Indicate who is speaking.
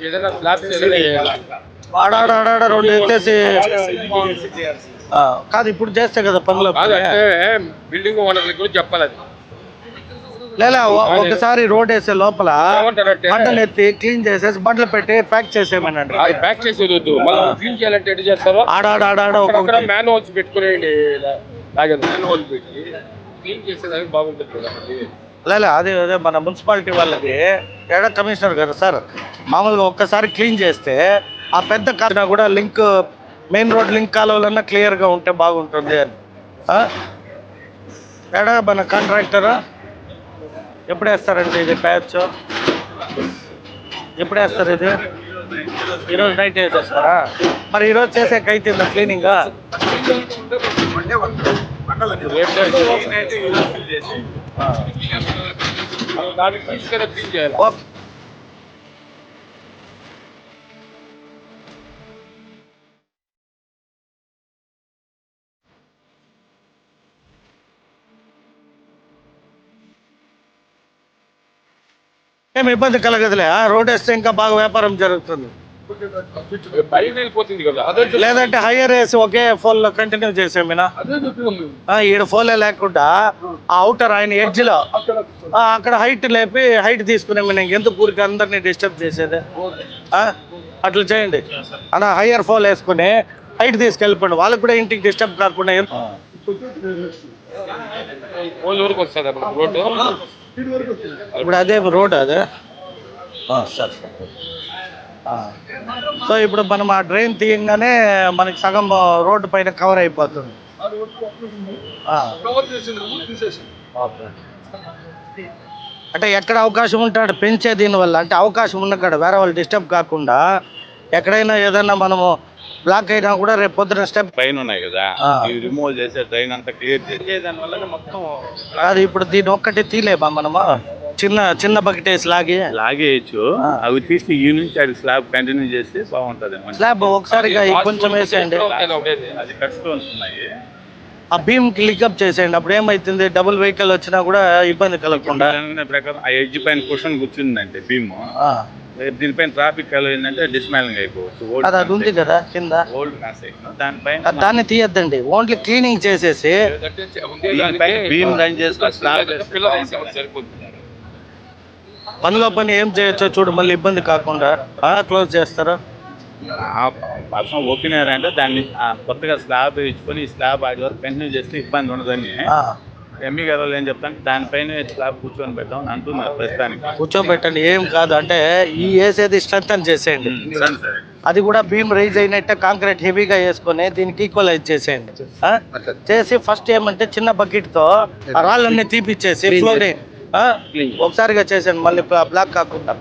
Speaker 1: ఏదైనా స్లాబ్స్ ఏదైనా వేయాలి.
Speaker 2: ఆడాడ ఆడాడ రెండు ఎత్తేసి కాదు ఇప్పుడు చేస్తే కదా పనులు
Speaker 1: బిల్డింగ్ ఓనర్లకు కూడా చెప్పాలి
Speaker 2: లేదా ఒకసారి రోడ్ వేసే లోపల బండలు ఎత్తి క్లీన్ చేసేసి బండ్లు పెట్టి ప్యాక్ చేసేయమనండి
Speaker 1: ప్యాక్ చేసేది వద్దు క్లీన్ చేయాలంటే ఎటు చేస్తారో
Speaker 2: ఆడాడ ఆడాడ
Speaker 1: అక్కడ
Speaker 2: ఒక్కొక్కటి
Speaker 1: మ్యాన్ హోల్స్ పెట్టుకునేయండి పెట్టి క్లీన్ చేసేదానికి బాగుంటుంది కదా.
Speaker 2: లేదు అదే అదే మన మున్సిపాలిటీ వాళ్ళకి ఎడ కమిషనర్ గారు సార్ మామూలుగా ఒక్కసారి క్లీన్ చేస్తే ఆ పెద్ద కాలువ కూడా లింక్ మెయిన్ రోడ్ లింక్ కాలువలన్నా క్లియర్గా ఉంటే బాగుంటుంది అని. ఎక్కడ ఎడ మన కాంట్రాక్టర్? ఎప్పుడు వేస్తారండి ఇది ప్యాచ్? ఎప్పుడు వేస్తారు ఇది? ఈరోజు నైట్ వేసేస్తారా? మరి ఈరోజు చేసే కైతుందా క్లీనింగ్?
Speaker 1: దానికి తీసుకెళ్ళి క్లీన్ చేయాలి
Speaker 2: ఏం ఇబ్బంది కలగదులే ఆ, రోడ్ వేస్తే ఇంకా బాగా వ్యాపారం జరుగుతుంది. లేదంటే హైయర్ వేసి ఒకే ఫోన్లో కంటిన్యూ చేసేమినా ఆ, ఈడ ఫోన్లే లేకుండా ఆ అవుటర్ ఆయన ఎడ్జ్లో. అక్కడ హైట్ లేపి హైట్ తీసుకునే నేను ఎందుకు ఊరికి అందరినీ డిస్టర్బ్ చేసేది? ఆ, అట్లా చేయండి. అలా హయ్యర్ ఫోన్ వేసుకుని హైట్ తీసుకెళ్ళిపోండి. వాళ్ళకి కూడా ఇంటికి డిస్టర్బ్ కాకుండా ఇప్పుడు అదే రోడ్ అదే. ఆ, సరే. సో ఇప్పుడు మనం ఆ డ్రైన్ తీయంగానే మనకి సగం రోడ్డు పైన కవర్ అయిపోతుంది. అంటే ఎక్కడ అవకాశం ఉంటాడు పెంచే దీనివల్ల అంటే అవకాశం ఉన్న కాడ వేరే వాళ్ళు డిస్టర్బ్ కాకుండా ఎక్కడైనా ఏదైనా మనము బ్లాక్ అయినా కూడా రేపు పొద్దున స్టెప్
Speaker 3: పైన ఉన్నాయి కదా రిమూవ్ చేసే డ్రైన్ అంతా క్లియర్ చేసి దాని వల్ల మొత్తం
Speaker 2: అది ఇప్పుడు దీని ఒక్కటి తీలేమా మనము? చిన్న చిన్న బకెట్ వేసి లాగి.
Speaker 3: లాగేయచ్చు. అవి తీసి ఈ నుంచి అది స్లాబ్ కంటిన్యూ చేస్తే బాగుంటది.
Speaker 2: స్లాబ్ ఒకసారిగా ఈ కొంచెం వేసేయండి.
Speaker 3: అది ఉన్నాయి
Speaker 2: ఆ బీమ్ లికప్ చేసేయండి. అప్పుడు ఏమైతుంది? డబుల్ వెహికల్ వచ్చినా కూడా ఇబ్బంది కలగకుండా.
Speaker 3: ప్రకారం ఆ ఎడ్జ్ పైన క్వశ్చన్ కూర్చుందంటే భీమ్
Speaker 2: ఆ.
Speaker 3: దీనిపైన ట్రాఫిక్ ఏంటంటే డిస్మాలింగ్ అయిపోవచ్చు.
Speaker 2: అది ఉంది కదా కింద.
Speaker 3: ఓల్డ్ దానిపైన
Speaker 2: దాన్ని తీయద్దండి. ఓన్లీ క్లీనింగ్ చేసేసి
Speaker 3: భీమ్ రన్ చేసుకొని
Speaker 1: సరిపోతుంది.
Speaker 2: పనిలో పని ఏం చేయొచ్చో చూడు మళ్ళీ ఇబ్బంది కాకుండా క్లోజ్ చేస్తారా?
Speaker 3: పర్సన్ ఓపెనర్ అంటే దాన్ని కొత్తగా స్లాబ్ ఇచ్చుకొని ఈ స్లాబ్ ఆడి వరకు కంటిన్యూ చేస్తే ఇబ్బంది ఉండదని.
Speaker 2: ఆ,
Speaker 3: ఎంఈ గారు ఏం చెప్తాను దానిపైన స్లాబ్ కూర్చొని పెట్టాం అని అంటున్నారు ప్రస్తుతానికి.
Speaker 2: కూర్చోబెట్టండి ఏం కాదు అంటే ఈ వేసేది స్ట్రెంగ్ చేసేయండి.
Speaker 3: సరే సరే.
Speaker 2: అది కూడా బీమ్ రైజ్ అయినట్టే కాంక్రీట్ హెవీగా వేసుకొని దీనికి ఈక్వలైజ్ చేసేయండి. ఆ? చేసి ఫస్ట్ ఏమంటే చిన్న బకెట్తో ఆ రాళ్ళన్నీ తీపిచ్చేసి ఫ్లోరింగ్ ఒకసారిగా చేసాను మళ్ళీ బ్లాక్ కాకుండా.